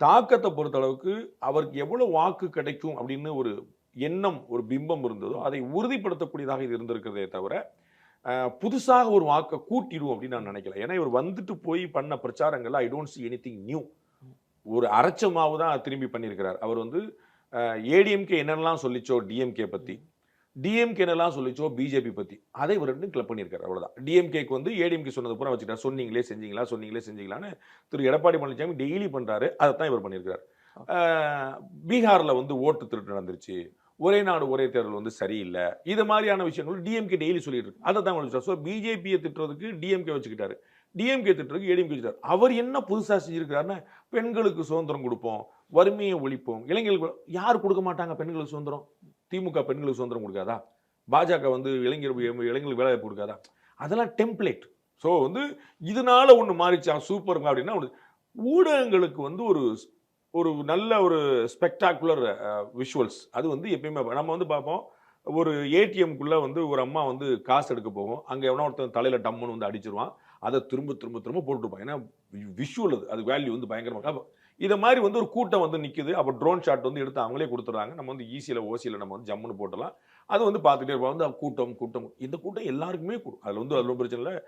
தாக்கத்தை பொறுத்தளவுக்கு அவருக்கு எவ்வளோ வாக்கு கிடைக்கும் அப்படின்னு ஒரு எண்ணம் ஒரு பிம்பம் இருந்ததோ அதை உறுதிப்படுத்தக்கூடியதாக இது இருந்திருக்கிறதே தவிர புதுசாக ஒரு வாக்கை கூட்டிடும் அப்படின்னு நான் நினைக்கல. ஏன்னா இவர் வந்துட்டு போய் பண்ண பிரச்சாரங்கள்ல I don't see any thing new ஒரு அரைச்சமாவு தான் திரும்பி பண்ணியிருக்கிறார். அவர் வந்து ஏடிஎம்கே என்னென்னலாம் சொல்லிச்சோ டிஎம்கே பற்றி டிஎம்கே என்னெல்லாம் சொல்லிச்சோ பிஜேபி பத்தி அதை இவர் ரெண்டும் கிளப் பண்ணியிருக்காரு அவ்வளவுதான். டிஎம்கேக்கு வந்து ஏடிஎம்கே சொன்னது பூரா வச்சுக்கிட்டார் சொன்னீங்களே செஞ்சீங்களா சொன்னீங்களே செஞ்சீங்களான்னு திரு எடப்பாடி பழனிசாமி டெய்லி பண்றாரு. அதை தான் இவர் பண்ணியிருக்காரு பீகார்ல வந்து ஓட்டு திருட்டு நடந்துருச்சு. ஒரே நாடு ஒரே தேர்தல் வந்து சரியில்லை. இது மாதிரியான விஷயங்கள் டிஎம்கே டெய்லி சொல்லிட்டு இருக்கு. அதை தான் வச்சுட்டார் ஸோ பிஜேபியை திட்டுறதுக்கு டிஎம்கே வச்சுக்கிட்டாரு. டிஎம்கே திட்டுறதுக்கு ஏடிஎம்கே வச்சுட்டார் அவர் என்ன புதுசாக செஞ்சிருக்காருன்னா பெண்களுக்கு சுதந்திரம் கொடுப்போம் வறுமையை ஒழிப்போம். இளைஞர்களுக்கு யார் கொடுக்க மாட்டாங்க பெண்களுக்கு சுதந்திரம்? திமுக பெண்களுக்கு சுதந்திரம் கொடுக்காதா? பாஜக வந்து இளைஞர் இளைஞர்களுக்கு வேலை வாய்ப்பு கொடுக்காதா? அதெல்லாம் டெம்ப்ளேட் ஸோ வந்து இதனால ஒன்று மாறிச்சா சூப்பருங்க அப்படின்னா ஒரு ஊடகங்களுக்கு வந்து ஒரு ஒரு நல்ல ஒரு ஸ்பெக்டாகுலர் விஷுவல்ஸ் அது வந்து எப்பயுமே நம்ம வந்து பார்ப்போம். ஒரு ஏடிஎம்குள்ளே வந்து ஒரு அம்மா வந்து காசு எடுக்க போகும். அங்கே எவனோ ஒருத்தன் தலையில் டம்முன்னு வந்து அடிச்சிருவான். அதை திரும்ப திரும்ப திரும்ப போட்டுருப்பான் ஏன்னா விஷுவல் அது. அது வேல்யூ வந்து பயங்கரமாக அப்போ இதை மாதிரி வந்து ஒரு கூட்டம் வந்து நிற்குது அப்போ ட்ரோன் ஷாட் வந்து எடுத்து அவங்களே கொடுத்துட்றாங்க. நம்ம வந்து ஈஸியில் ஓசியில் நம்ம வந்து ஜம்முன்னு போட்டலாம் அது வந்து பார்த்துட்டே இருப்போம். வந்து கூட்டம் கூட்டம். இந்த கூட்டம் எல்லாருக்குமே கூடும். அதில் வந்து அதில் பிரச்சனை இல்லை.